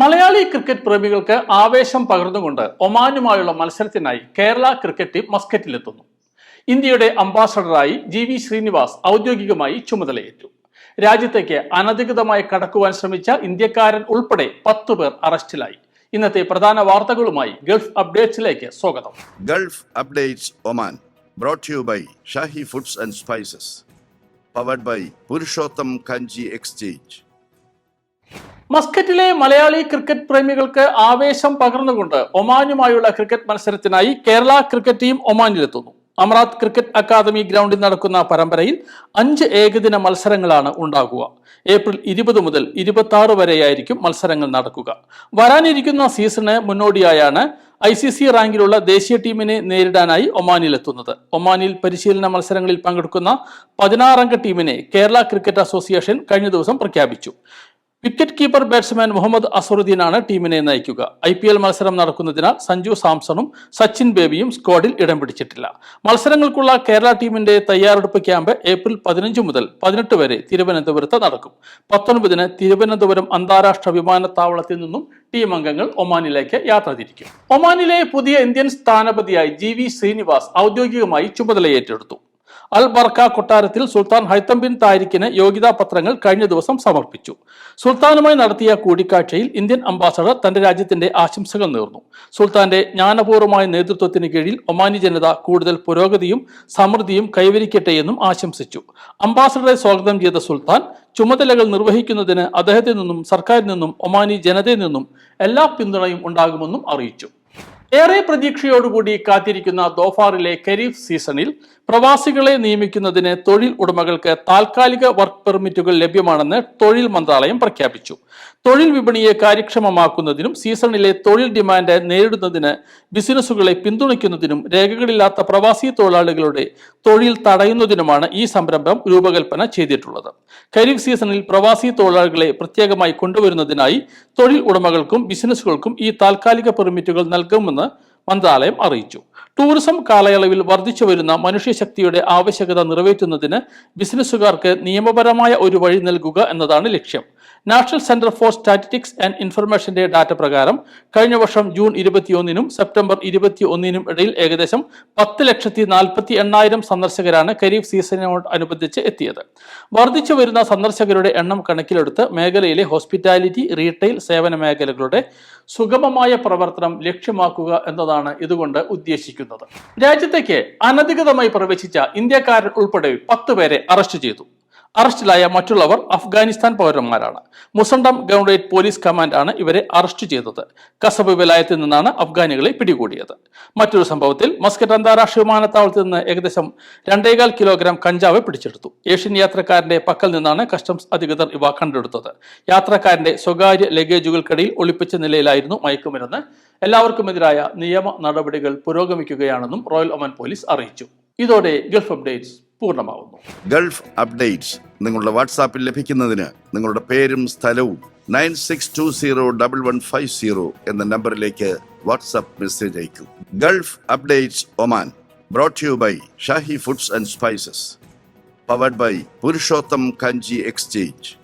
Malayali cricket പ്രേമികൾക്ക് ആവേശം പകർന്നുകൊണ്ട് ഒമാനുമായുള്ള മത്സരത്തിനായി കേരള ക്രിക്കറ്റ് ടീം മസ്കറ്റിലെത്തുന്നു ഇന്ത്യയുടെ അംബാസഡറായി ജി വി ശ്രീനിവാസ് ഔദ്യോഗികമായി ചുമതലയേറ്റു രാജ്യത്തേക്ക് അനധികൃതമായി കടക്കുവാൻ ശ്രമിച്ച ഇന്ത്യക്കാരൻ ഉൾപ്പെടെ പത്തു പേർ അറസ്റ്റിലായി ഇന്നത്തെ പ്രധാന വാർത്തകളുമായി ഗൾഫ് അപ്ഡേറ്റ്സിലേക്ക് സ്വാഗതം Gulf updates Oman brought to by Shahi Foods and Spices. Powered by Purushottam Kanji. മസ്കറ്റിലെ മലയാളി ക്രിക്കറ്റ് പ്രേമികൾക്ക് ആവേശം പകർന്നുകൊണ്ട് ഒമാനുമായുള്ള ക്രിക്കറ്റ് മത്സരത്തിനായി കേരള ക്രിക്കറ്റ് ടീം ഒമാനിലെത്തുന്നു. അമറാത്ത് ക്രിക്കറ്റ് അക്കാദമി ഗ്രൗണ്ടിൽ നടക്കുന്ന പരമ്പരയിൽ അഞ്ച് ഏകദിന മത്സരങ്ങളാണ് ഉണ്ടാകുക. ഏപ്രിൽ ഇരുപത് മുതൽ ഇരുപത്തി ആറ് വരെയായിരിക്കും മത്സരങ്ങൾ നടക്കുക. വരാനിരിക്കുന്ന സീസണ് മുന്നോടിയായാണ് ഐ സി സി റാങ്കിലുള്ള ദേശീയ ടീമിനെ നേരിടാനായി ഒമാനിലെത്തുന്നത്. ഒമാനിൽ പരിശീലന മത്സരങ്ങളിൽ പങ്കെടുക്കുന്ന പതിനാറംഗ ടീമിനെ കേരള ക്രിക്കറ്റ് അസോസിയേഷൻ കഴിഞ്ഞ ദിവസം പ്രഖ്യാപിച്ചു. വിക്കറ്റ് കീപ്പർ ബാറ്റ്സ്മാൻ മുഹമ്മദ് അസറുദ്ദീനാണ് ടീമിനെ നയിക്കുക. ഐ പി എൽ മത്സരം നടക്കുന്നതിനാൽ സഞ്ജു സാംസണും സച്ചിൻ ബേബിയും സ്ക്വാഡിൽ ഇടം പിടിച്ചിട്ടില്ല. മത്സരങ്ങൾക്കുള്ള കേരള ടീമിന്റെ തയ്യാറെടുപ്പ് ക്യാമ്പ് ഏപ്രിൽ പതിനഞ്ച് മുതൽ പതിനെട്ട് വരെ തിരുവനന്തപുരത്ത് നടക്കും. പത്തൊൻപതിന് തിരുവനന്തപുരം അന്താരാഷ്ട്ര വിമാനത്താവളത്തിൽ നിന്നും ടീം അംഗങ്ങൾ ഒമാനിലേക്ക് യാത്ര തിരിക്കും. ഒമാനിലെ പുതിയ ഇന്ത്യൻ സ്ഥാനപതിയായി ജി വി ശ്രീനിവാസ് ഔദ്യോഗികമായി ചുമതല ഏറ്റെടുത്തു അൽ ബർക്ക കൊട്ടാരത്തിൽ സുൽത്താൻ ഹൈത്തം ബിൻ താരിഖിന് യോഗ്യതാ പത്രങ്ങൾ കഴിഞ്ഞ ദിവസം സമർപ്പിച്ചു. സുൽത്താനുമായി നടത്തിയ കൂടിക്കാഴ്ചയിൽ ഇന്ത്യൻ അംബാസഡർ തന്റെ രാജ്യത്തിന്റെ ആശംസകൾ നേർന്നു. സുൽത്താന്റെ ജ്ഞാനപൂർവമായ നേതൃത്വത്തിന് കീഴിൽ ഒമാനി ജനത കൂടുതൽ പുരോഗതിയും സമൃദ്ധിയും കൈവരിക്കട്ടെ എന്നും ആശംസിച്ചു. അംബാസഡറെ സ്വാഗതം ചെയ്ത സുൽത്താൻ ചുമതലകൾ നിർവഹിക്കുന്നതിന് അദ്ദേഹത്തിൽ നിന്നും സർക്കാരിൽ നിന്നും ഒമാനി ജനതയിൽ നിന്നും എല്ലാ പിന്തുണയും ഉണ്ടാകുമെന്നും അറിയിച്ചു. ഏറെ പ്രതീക്ഷയോടുകൂടി കാത്തിരിക്കുന്ന ദോഫാറിലെ ഖരീഫ് സീസണിൽ പ്രവാസികളെ നിയമിക്കുന്നതിന് തൊഴിൽ ഉടമകൾക്ക് താൽക്കാലിക വർക്ക് പെർമിറ്റുകൾ ലഭ്യമാണെന്ന് തൊഴിൽ മന്ത്രാലയം പ്രഖ്യാപിച്ചു. തൊഴിൽ വിപണിയെ കാര്യക്ഷമമാക്കുന്നതിനും സീസണിലെ തൊഴിൽ ഡിമാൻഡ് നേരിടുന്നതിന് ബിസിനസ്സുകളെ പിന്തുണയ്ക്കുന്നതിനും രേഖകളില്ലാത്ത പ്രവാസി തൊഴിലാളികളുടെ തൊഴിൽ തടയുന്നതിനുമാണ് ഈ സംരംഭം രൂപകൽപ്പന ചെയ്തിട്ടുള്ളത്. ഖരീഫ് സീസണിൽ പ്രവാസി തൊഴിലാളികളെ പ്രത്യേകമായി കൊണ്ടുവരുന്നതിനായി തൊഴിൽ ഉടമകൾക്കും ബിസിനസ്സുകൾക്കും ഈ താൽക്കാലിക പെർമിറ്റുകൾ നൽകുമെന്ന് മന്ത്രാലയം അറിയിച്ചു. ടൂറിസം കാലയളവിൽ വർദ്ധിച്ചു വരുന്ന മനുഷ്യശക്തിയുടെ ആവശ്യകത നിറവേറ്റുന്നതിന് ബിസിനസ്സുകാർക്ക് നിയമപരമായ ഒരു വഴി നൽകുക എന്നതാണ് ലക്ഷ്യം. National centre for statistics and ഇൻഫർമേഷന്റെ data പ്രകാരം കഴിഞ്ഞ വർഷം ജൂൺ ഇരുപത്തിയൊന്നിനും സെപ്റ്റംബർ ഇരുപത്തി ഒന്നിനും ഇടയിൽ ഏകദേശം പത്ത് ലക്ഷത്തി നാൽപ്പത്തി എണ്ണായിരം സന്ദർശകരാണ് ഖരീഫ് സീസണിനോട് അനുബന്ധിച്ച് എത്തിയത്. വർദ്ധിച്ചു വരുന്ന സന്ദർശകരുടെ എണ്ണം കണക്കിലെടുത്ത് മേഖലയിലെ ഹോസ്പിറ്റാലിറ്റി റീറ്റെയിൽ സേവന മേഖലകളുടെ സുഗമമായ പ്രവർത്തനം ലക്ഷ്യമാക്കുക എന്നതാണ് ഇതുകൊണ്ട് ഉദ്ദേശിക്കുന്നത്. രാജ്യത്തേക്ക് അനധികൃതമായി പ്രവേശിച്ച ഇന്ത്യക്കാരൻ ഉൾപ്പെടെ പത്ത് പേരെ അറസ്റ്റ് ചെയ്തു. അറസ്റ്റിലായ മറ്റുള്ളവർ അഫ്ഗാനിസ്ഥാൻ പൗരന്മാരാണ്. മുസണ്ടം ഗവൺറേറ്റ് പോലീസ് കമാൻഡ് ആണ് ഇവരെ അറസ്റ്റ് ചെയ്തത്. കസബ് വിലായത്തിൽ നിന്നാണ് അഫ്ഗാനികളെ പിടികൂടിയത്. മറ്റൊരു സംഭവത്തിൽ മസ്കറ്റ് അന്താരാഷ്ട്ര വിമാനത്താവളത്തിൽ നിന്ന് ഏകദേശം രണ്ടേകാൽ കിലോഗ്രാം കഞ്ചാവ് പിടിച്ചെടുത്തു. ഏഷ്യൻ യാത്രക്കാരന്റെ പക്കൽ നിന്നാണ് കസ്റ്റംസ് അധികൃതർ ഇവ കണ്ടെടുത്തത്. യാത്രക്കാരന്റെ സ്വകാര്യ ലഗേജുകൾക്കിടയിൽ ഒളിപ്പിച്ച നിലയിലായിരുന്നു മയക്കുമരുന്ന്. എല്ലാവർക്കുമെതിരായ നിയമ നടപടികൾ പുരോഗമിക്കുകയാണെന്നും റോയൽ ഒമൻ പോലീസ് അറിയിച്ചു. ഇതോടെ ഗൾഫ് അപ്ഡേറ്റ്സ്. പൂർണമാവുന്നു. ഗൾഫ് അപ്ഡേറ്റ്സ് നിങ്ങളുടെ വാട്സാപ്പിൽ ലഭിക്കുന്നതിന് നിങ്ങളുടെ പേരും സ്ഥലവും nine six two zero double one five zero എന്ന നമ്പറിലേക്ക് WhatsApp message അയക്കൂ. Gulf updates Oman brought you by Shahi foods and spices powered by Purushottam Kanji exchange.